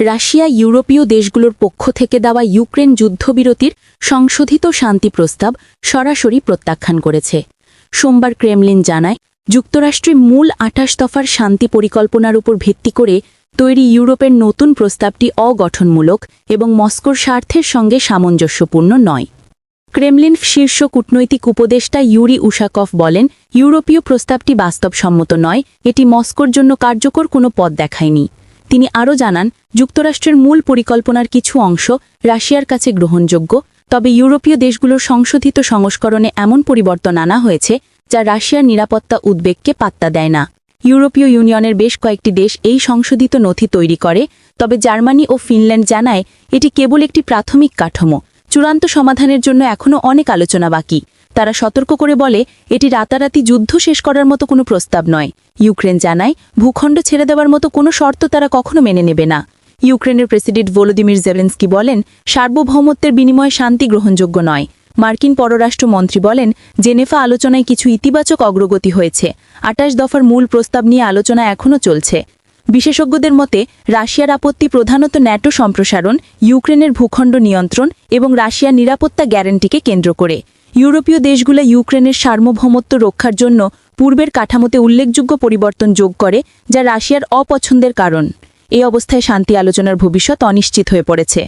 Russia ইউরোপীয় দেশগুলোর পক্ষ থেকে দেওয়া ইউক্রেন যুদ্ধবিরতির সংশোধিত শান্তি প্রস্তাব সরাসরি প্রত্যাখ্যান করেছে। সোমবার ক্রেমলিন জানায়, যুক্তরাষ্ট্রে মূল আঠাশ দফার শান্তি পরিকল্পনার উপর ভিত্তি করে তৈরি ইউরোপের নতুন প্রস্তাবটি অগঠনমূলক এবং মস্কোর স্বার্থের সঙ্গে সামঞ্জস্যপূর্ণ নয়। ক্রেমলিন শীর্ষ কূটনৈতিক উপদেষ্টা ইউরি উশাকভ বলেন, ইউরোপীয় প্রস্তাবটি বাস্তবসম্মত নয়, এটি মস্কোর জন্য কার্যকর কোনো পথ দেখায়নি। তিনি আরও জানান, যুক্তরাষ্ট্রের মূল পরিকল্পনার কিছু অংশ রাশিয়ার কাছে গ্রহণযোগ্য, তবে ইউরোপীয় দেশগুলোর সংশোধিত সংস্করণে এমন পরিবর্তন আনা হয়েছে যা রাশিয়ার নিরাপত্তা উদ্বেগকে পাত্তা দেয় না। ইউরোপীয় ইউনিয়নের বেশ কয়েকটি দেশ এই সংশোধিত নথি তৈরি করে, তবে জার্মানি ও ফিনল্যান্ড জানায় এটি কেবল একটি প্রাথমিক কাঠামো। চূড়ান্ত সমাধানের জন্য এখনও অনেক আলোচনা বাকি। তারা সতর্ক করে বলে, এটি রাতারাতি যুদ্ধ শেষ করার মতো কোনো প্রস্তাব নয়। ইউক্রেন জানায়, ভূখণ্ড ছেড়ে দেওয়ার মতো কোনো শর্ত তারা কখনো মেনে নেবে না। ইউক্রেনের প্রেসিডেন্ট ভলোদিমির জেলেন্সকি বলেন, সার্বভৌমত্বের বিনিময়ে শান্তি গ্রহণযোগ্য নয়। মার্কিন পররাষ্ট্রমন্ত্রী বলেন জেনেফা আলোচনায় কিছু ইতিবাচক অগ্রগতি হয়েছে। আটাশ দফার মূল প্রস্তাব নিয়ে আলোচনা এখনও চলছে। বিশেষজ্ঞদের মতে, রাশিয়ার আপত্তি প্রধানত ন্যাটো সম্প্রসারণ, ইউক্রেনের ভূখণ্ড নিয়ন্ত্রণ এবং রাশিয়ার নিরাপত্তা গ্যারান্টিকে কেন্দ্র করে। ইউরোপীয় দেশগুলো ইউক্রেনের সার্বভৌমত্ব রক্ষার জন্য পূর্বের কাঠামোতে উল্লেখযোগ্য পরিবর্তন যোগ করে, যা রাশিয়ার অপছন্দের কারণ। এই অবস্থায় শান্তি আলোচনার ভবিষ্যৎ অনিশ্চিত হয়ে পড়েছে।